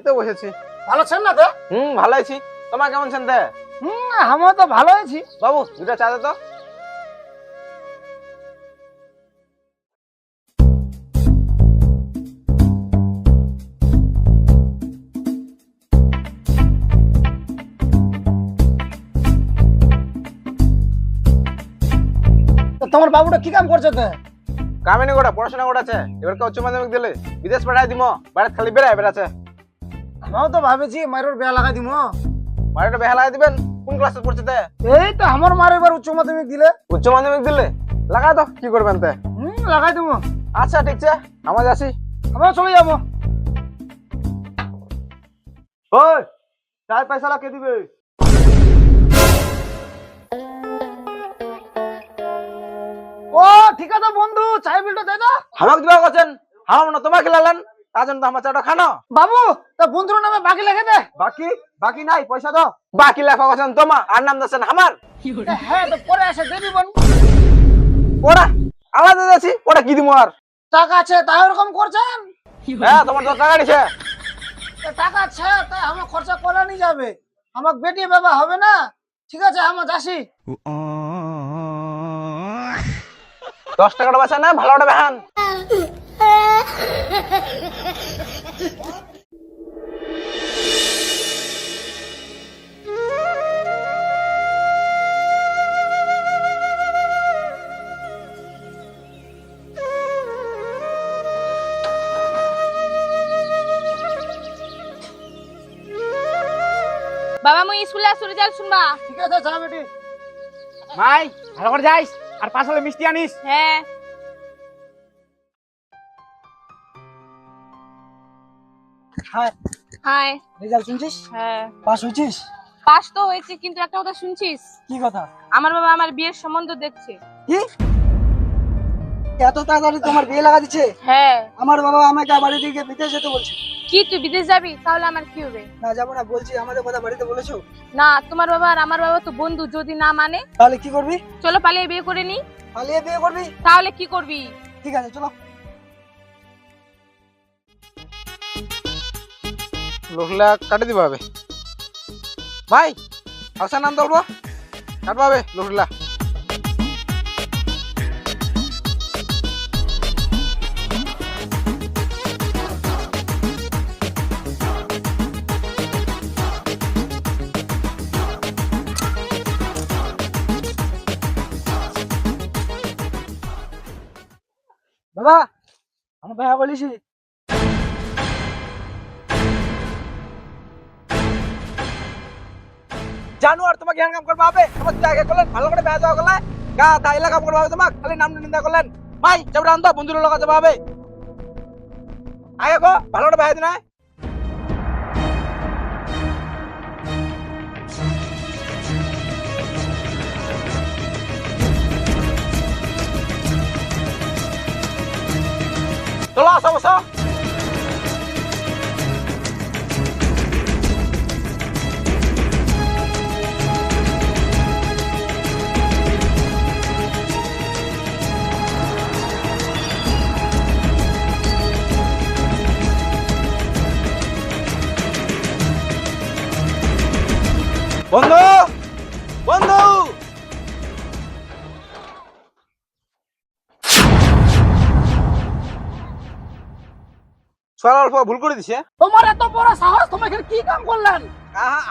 এই তো বসেছি। ভালো আছেন না তো? হুম ভালো আছি। তোমার কেমন ছেন তে? হুম আমিও তো ভালো আছি। বাবু দুটা চা দে তো। তোমার বাবুটা কি কাম করছে তো? কামিনী গোটা পড়াশোনা করেছে এবার কে উচ্চ মাধ্যমিক দিলে? বিদেশ পাঠাই দিমো। বাড়িতে খালি বেড়ায় বেড়াচ্ছে। আমিও তো ভাবেছি মায়ের বিয়া লাগাই দিব বাড়িটা বেহা লাগাই দিবেন? কোন ক্লাসে পড়ছে তে? এই তো আমার মার এবার উচ্চ মাধ্যমিক দিলে। উচ্চ মাধ্যমিক দিলে? লাগাই তো কি করবেন তে? হুম লাগাই দিব আচ্ছা ঠিক আছে আমার যাচ্ছি। আমিও চলে যাব। ওই চার পয়সা কে দিবে? ও ঠিক আছে বন্ধু চাই বিলটা দে দাও আমাকে দিবা করছেন হাম না তোমাকে খেলালেন তার জন্য তো আমার চাটা খানো। বাবু তা বন্ধুর নামে বাকি দে। বাকি? বাকি নাই পয়সা দাও। বাকি লেখা করছেন তোমার। আর নাম দিচ্ছেন আমার। হ্যাঁ তো পরে আসে দেবি বোন। ওরা আলাদা যাচ্ছি ওটা কি দিমু আর? টাকা আছে তাই ওরকম করছেন? হ্যাঁ তোমার তো টাকা দিছে টাকা আছে তাই আমার খরচা করে নিয়ে যাবে। আমার বেটি বাবা হবে না? ঠিক আছে আমার যাসি দশ টাকাটা বাঁচা না ভালোটা বেহান। বাবা মুই স্কুলে আসু রেজাল্ট শুনবা। ঠিক আছে যা বেটি। মাই ভালো করে যাইস আর পাঁচ মিষ্টি আনিস। হ্যাঁ। হ্যাঁ হাই রেজাল্ট শুনছিস? হ্যাঁ। পাস হয়েছিস পাস তো হয়েছে কিন্তু একটা কথা শুনছিস? কি কথা? আমার বাবা আমার বিয়ের সম্বন্ধ দেখছে। কি? এত তাড়াতাড়ি তোমার বিয়ে লাগা দিচ্ছে? হ্যাঁ। আমার বাবা আমাকে বাড়ি থেকে বিদেশ যেতে বলছে। কি তুই বিদেশ যাবি? তাহলে আমার কি হবে? না যাব না বলছি আমাদের কথা বাড়িতে বলেছ? না তোমার বাবা আর আমার বাবা তো বন্ধু যদি না মানে? তাহলে কি করবি? চলো পালিয়ে বিয়ে করে নি। পালিয়ে বিয়ে করবি? তাহলে কি করবি? ঠিক আছে চলো। লোকলা কাটে দিবা হবে ভাই আসা নাম দলবো কাটবা হবে লোকলা। বাবা আমার ভাইয়া বলিস জানো আর তোমাকে হ্যান্ড কাম করবা হবে তোমার আগে করলেন, ভালো করে বেহা যাওয়া করলে গা দাইলা কাম করবা হবে তোমাক, খালি নাম নিন্দা করলেন। ভাই চাপড়া আনতো বন্ধুর লগা যাবা হবে আগে কো, ভালো করে বেহা দিন চলো, আসো, বসো। বন্ধু বন্ধু। ছলা অল্প ভুল করে দিছে। তোমার এত বড় সাহস তুমি এখানে কি কাম করলেন?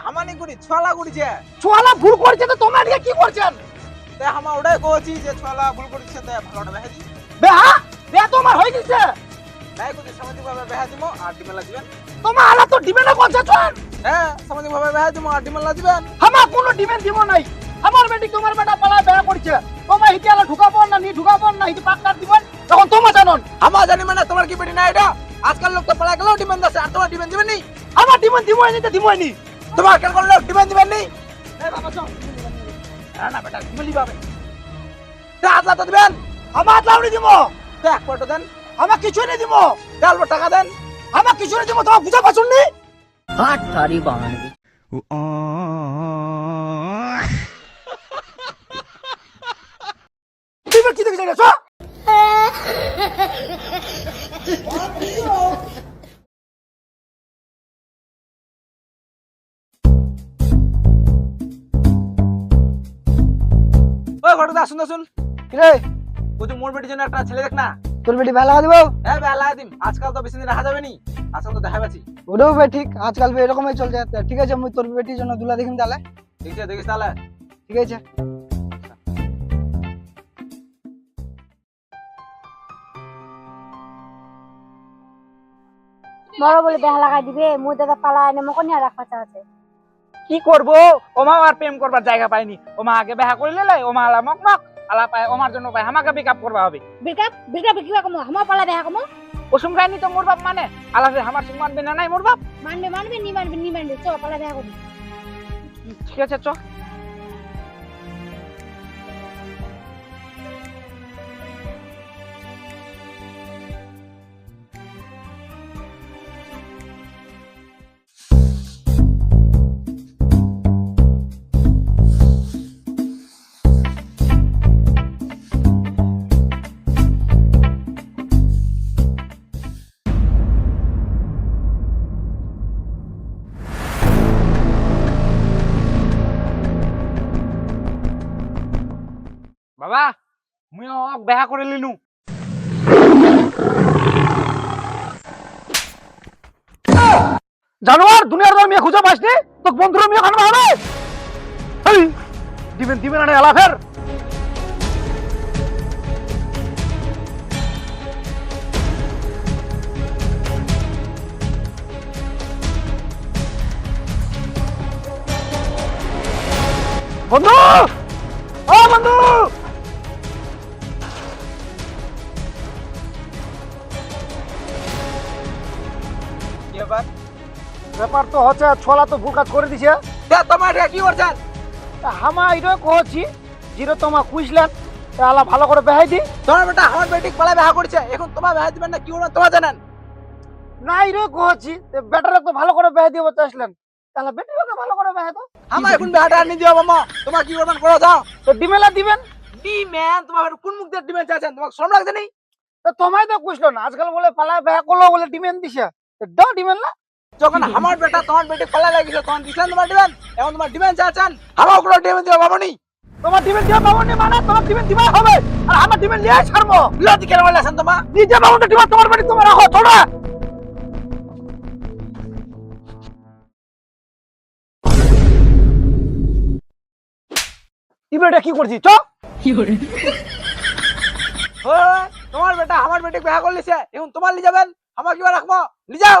হামানি করি ছলা করিছে। ছোয়ালা ভুল করছে তো তোমরা এদিকে কি করছেন? তে হামা ওটাই কইছি যে ছলা ভুল করিছে তে ভালোটা বেহাদি বেহা বেহা? তোমার হয়ে গেছে। তাই কইছি সামাজিক ভাবে বেহা দিমো আর ডিমেলা দিবেন। তোমার আলা তো ডিমেন্ড করছে চল হ্যাঁ সামাজিক ভাবে বেহা দিমো আর ডিমেলা দিবেন? আমার কোনো ডিমেন্ড দিব নাই। আমার বেটি তোমার বেটা পালা বেহা করছে। তোমার হিতে আলা ঢুকাবো না নি ঢুকাবো না হিতে পাক্কার দিবেন তখন তোমার জানন। হামা জানি মানে তোমার কি বেটি না এটা? আজকাল লোক তো পড়া গেলেও ডিমান্ড আছে আর তোমার ডিমান্ড দিবেন? নি আমার ডিমেন্ড দিব নি তো দিব নি। তোমার কেন কোন লোক ডিমান্ড দিবেন নি? এই বাবা চল। না না বেটা ডিমান্ড পাবে তে আজলা তো দিবেন? আমার আতলাউনি দিব তে এক পটো দেন। আমার কিছু নেই দিব অল্প টাকা দেন। আমার কিছুরে দিব তোমার বুঝা পাচ্ছ নি হাট তারি বানানবি তুমি কি দেখে যাচ্ছ ওই ঘটনা শুন শুন। রে ওই তো মোর বেটির জন্য একটা ছেলে দেখ না? তোর বেটি দিব হ্যাঁ বেলা দিম আজকাল তো বেশি দিন রাখা যাবে নি। আজকাল তো দেখা পাচ্ছি। ওটাও বে ঠিক আজকাল এরকমই চলছে। ঠিক আছে মুই তোর বেটির জন্য দুলা দেখিম তাহলে। ঠিক আছে দেখিস তাহলে। ঠিক আছে। বড় বলে বেহা লাগাই দিবে। মুই দাদা পালা এনে মকন নিয়ে রাখা আছে। কি করব? ওমা আর প্রেম করবার জায়গা পায়নি ওমা আগে দেখা করে লেলে ওমা আলা মক মক আলা পায় জন্য পায় আমাকে পিক আপ করবা হবে। বিকাপ বিকাপ বিক্রি কমো? আমার পালা দেখা কমো? ওসুম খাইনি তো মোর বাপ মানে। আলা আমার মানবে না নাই মোর বাপ? মানবে মানবে নি মানবে নি মানবে চ পালা করবি ঠিক আছে চ। বাবা, মুই অক দেখা করে লিনু। জানোয়ার, দুনিয়ার তোর মেয়ে খুঁজে পাসনি তোর বন্ধুর মেয়ে খানো হবে দিবেন দিবেন না এলা ফের। বন্ধু! ও বন্ধু! ব্যাপার তো হচ্ছে ছোলা তো ভুল কাজ করে দিছে। তোমার কি করছেন হামা এটা কহছি জিরো তোমা কুইসলেন তাহলে ভালো করে বেহাই দি তোমার বেটা আমার বেটি পালা করছে এখন তোমার বিয়া দিবেন না কি তোমার জানেন? নাই রে কহছি বেটারে তো ভালো করে বেহাই দিব চাইছিলেন। তাহলে বেটিকে ভালো করে বেহাই দাও। আমার এখন বিয়াটা আনি দিও মামা তোমার কি করবেন করো যাও। তো ডিমেলা দিবেন? তোমার কোন মুখ দিয়ে তোমার শ্রম লাগছে নি? তো তোমায় তো কুইসলো না আজকাল বলে পালায় বেহা করল বলে ডিমেন দিছে। দাও ডিমেন না। যখন আমার বেটা তোমার বেটি তখন তোমার এখন তোমার আমার ওগুলো বাবনি তোমার ডিমেন দিয়ে পাবো নি মানে তোমার ডিমেন দিবাই হবে। আর আমার ডিমেন লিয়ে ছাড়বো। লতি কেন বলেছেন তোমার নিজে পাবো তো তোমার বাড়ি তোমার রাখো ছোড়া। ইবেটা কি করছিস চ। ও, তোমার বেটা আমার বেটি বিয়া করে লিছে এখন তোমার লি যাবেন। আমার কিবা রাখব। লি যাও।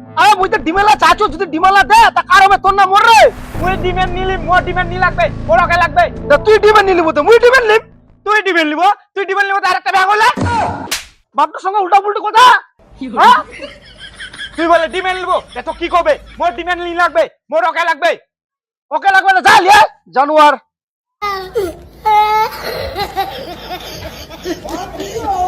আরে মুই তো ডিমেলা চাচু যদি ডিমেলা দে তা কার হবে তোর না মোর? রে তুই ডিমান্ড নিলি মোর ডিমান্ড নি লাগবে ওরকে লাগবে? তা তুই ডিমেন নিলি তো মুই ডিমেন নিব তুই ডিমান্ড নিব তুই ডিমান্ড নিব তার একটা বিয়া করলে বাপটার সঙ্গে উল্টা পুল্টা কথা? হ্যাঁ? তুই বলে ডিমান্ড নিব এত কি করবে? মোর ডিমান্ড নি লাগবে মোর ওকে লাগবে? ওকে লাগবে না যা লিয়ে। জানোয়ার।